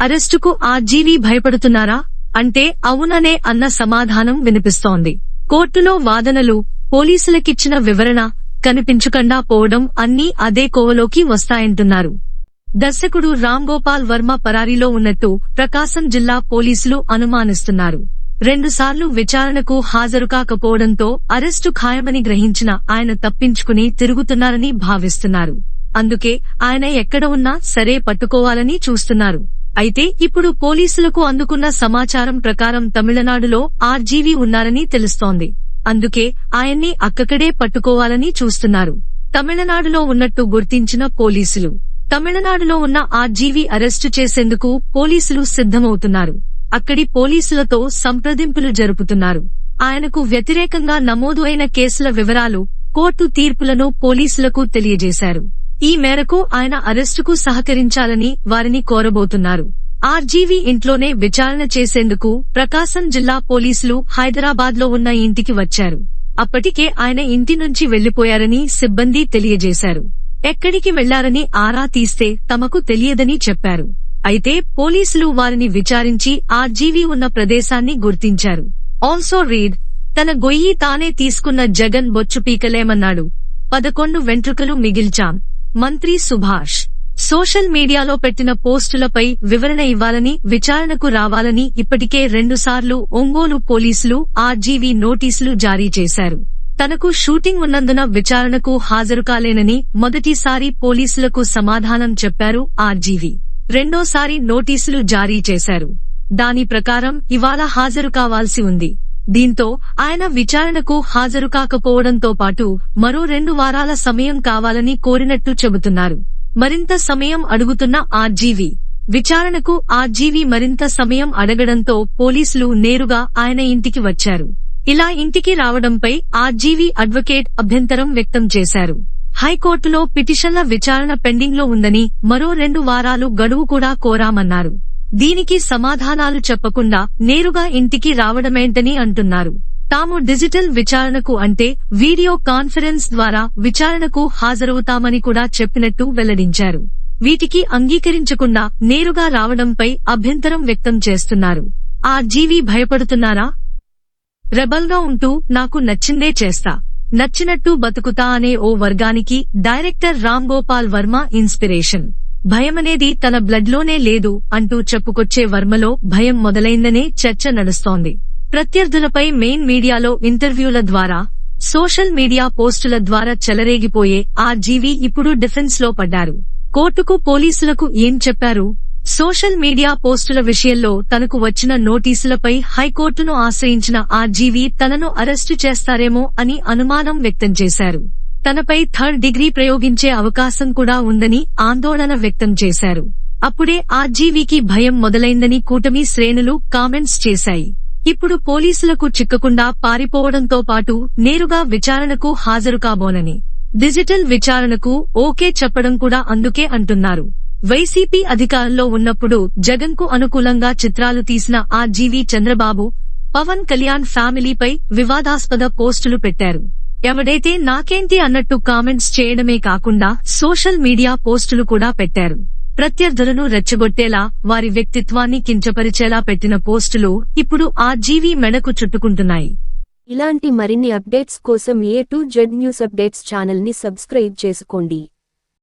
అరెస్టుకు ఆర్జీవీ భయపడుతున్నారా? అంటే అవుననే అన్న సమాధానం వినిపిస్తోంది. కోర్టులో వాదనలు పోలీసులకిచ్చిన వివరణ కనిపించకుండా పోవడం అన్నీ అదే కోవలోకి వస్తాయంటున్నారు. దర్శకుడు రామ్ గోపాల్ వర్మ పరారీలో ఉన్నట్టు ప్రకాశం జిల్లా పోలీసులు అనుమానిస్తున్నారు. రెండుసార్లు విచారణకు హాజరు కాకపోవడంతో అరెస్టు ఖాయమని గ్రహించిన ఆయన తప్పించుకుని తిరుగుతున్నారని భావిస్తున్నారు. అందుకే ఆయన ఎక్కడ ఉన్నా సరే పట్టుకోవాలని చూస్తున్నారు. అయితే ఇప్పుడు పోలీసులకు అందుకున్న సమాచారం ప్రకారం తమిళనాడులో ఆర్జీవీ ఉన్నారని తెలుస్తోంది. అందుకే ఆయన్ని అక్కడే పట్టుకోవాలని చూస్తున్నారు. తమిళనాడులో ఉన్నట్టు గుర్తించిన పోలీసులు. తమిళనాడులో ఉన్న ఆర్జీవీ అరెస్టు చేసేందుకు పోలీసులు సిద్ధమవుతున్నారు. అక్కడి పోలీసులతో సంప్రదింపులు జరుపుతున్నారు. ఆయనకు వ్యతిరేకంగా నమోదు అయిన కేసుల వివరాలు కోర్టు తీర్పులను పోలీసులకు తెలియజేశారు. ఈ మేరకు ఆయన అరెస్టుకు సహకరించాలని వారిని కోరబోతున్నారు. ఆర్జీవీ ఇంట్లోనే విచారణ చేసేందుకు ప్రకాశం జిల్లా పోలీసులు హైదరాబాద్లో ఉన్న ఇంటికి వచ్చారు. అప్పటికే ఆయన ఇంటి నుంచి వెళ్ళిపోయారని సిబ్బంది తెలియజేశారు. ఎక్కడికి వెళ్ళారని ఆరా తీస్తే తమకు తెలియదని చెప్పారు. అయితే పోలీసులు వారిని విచారించి ఆర్జీవీ ఉన్న ప్రదేశాన్ని గుర్తించారు. ఆల్సో రీడ్ తన గొయ్యి తానే తీసుకున్న జగన్ బొచ్చు పీకలేమన్నాడు. పదకొండు వెంట్రుకలు మిగిల్చాం. మంత్రి సుభాష్ సోషల్ మీడియాలో పెట్టిన పోస్టులపై వివరణ ఇవ్వాలని విచారణకు రావాలని ఇప్పటికే రెండుసార్లు ఒంగోలు పోలీసులు ఆర్జీవీ నోటీసులు జారీ చేశారు. తనకు షూటింగ్ ఉన్నందున విచారణకు హాజరు కాలేనని మొదటిసారి పోలీసులకు సమాధానం చెప్పారు ఆర్జీవీ. రెండోసారి నోటీసులు జారీ చేశారు. దాని ప్రకారం ఇవాళ హాజరు కావాల్సి ఉంది. దీంతో ఆయన విచారణకు హాజరు కాకపోవడంతో పాటు మరో రెండు వారాల సమయం కావాలని కోరినట్టు చెబుతున్నారు. మరింత సమయం అడుగుతున్న ఆర్జీవి. విచారణకు ఆర్జీవి మరింత సమయం అడగడంతో పోలీసులు నేరుగా ఆయన ఇంటికి వచ్చారు. ఇలా ఇంటికి రావడంపై ఆర్జీవి అడ్వకేట్ అభ్యంతరం వ్యక్తం చేశారు. హైకోర్టులో పిటిషన్ల విచారణ పెండింగ్లో ఉందని మరో రెండు వారాలు గడువు కూడా కోరామన్నారు. దీనికి సమాధానాలు చెప్పకుండా నేరుగా ఇంటికి రావడమేంటని అంటున్నారు. తాము డిజిటల్ విచారణకు అంటే వీడియో కాన్ఫరెన్స్ ద్వారా విచారణకు హాజరవుతామని కూడా చెప్పినట్టు వెల్లడించారు. వీటికి అంగీకరించకుండా నేరుగా రావడంపై అభ్యంతరం వ్యక్తం చేస్తున్నారు. ఆ జీవి భయపడుతున్నారా? రెబల్గా ఉంటూ నాకు నచ్చిందే చేస్తా. నచ్చినట్టు బతుకుతా అనే ఓ వర్గానికి డైరెక్టర్ రామ్ గోపాల్ వర్మ ఇన్స్పిరేషన్. భయమనేది తన బ్లడ్లోనే లేదు అంటూ చెప్పుకొచ్చే వర్మలో భయం మొదలైందనే చర్చ నడుస్తోంది. ప్రత్యర్థులపై మెయిన్ మీడియాలో ఇంటర్వ్యూల ద్వారా సోషల్ మీడియా పోస్టుల ద్వారా చెలరేగిపోయే ఆ జీవి ఇప్పుడు డిఫెన్స్లో పడ్డారు. కోర్టుకు పోలీసులకు ఏం చెప్పారు? సోషల్ మీడియా పోస్టుల విషయంలో తనకు వచ్చిన నోటీసులపై హైకోర్టును ఆశ్రయించిన ఆ జీవి తనను అరెస్టు చేస్తారేమో అని అనుమానం వ్యక్తం చేశారు. తనపై థర్డ్ డిగ్రీ ప్రయోగించే అవకాశం కూడా ఉందని ఆందోళన వ్యక్తం చేశారు. అప్పుడే ఆర్జీవీకి భయం మొదలైందని కూటమి శ్రేణులు కామెంట్స్ చేశాయి. ఇప్పుడు పోలీసులకు చిక్కకుండా పారిపోవడంతో పాటు నేరుగా విచారణకు హాజరు కాబోనని. డిజిటల్ విచారణకు ఓకే చెప్పడం కూడా అందుకే అంటున్నారు. వైసీపీ అధికారంలో ఉన్నప్పుడు జగన్కు అనుకూలంగా చిత్రాలు తీసిన ఆర్జీవీ చంద్రబాబు పవన్ కళ్యాణ్ ఫ్యామిలీపై వివాదాస్పద పోస్టులు పెట్టారు. ఎవడైతే నాకేంటి అన్నట్టు కామెంట్స్ చేయడమే కాకుండా సోషల్ మీడియా పోస్టులు కూడా పెట్టారు. ప్రత్యర్థులను రెచ్చగొట్టేలా వారి వ్యక్తిత్వాన్ని కించపరిచేలా పెట్టిన పోస్టులు ఇప్పుడు ఆ జీవి మెడకు చుట్టుకుంటున్నాయి. ఇలాంటి మరిన్ని అప్డేట్స్ కోసం A to Z news updates ఛానల్ని సబ్స్క్రైబ్ చేసుకోండి.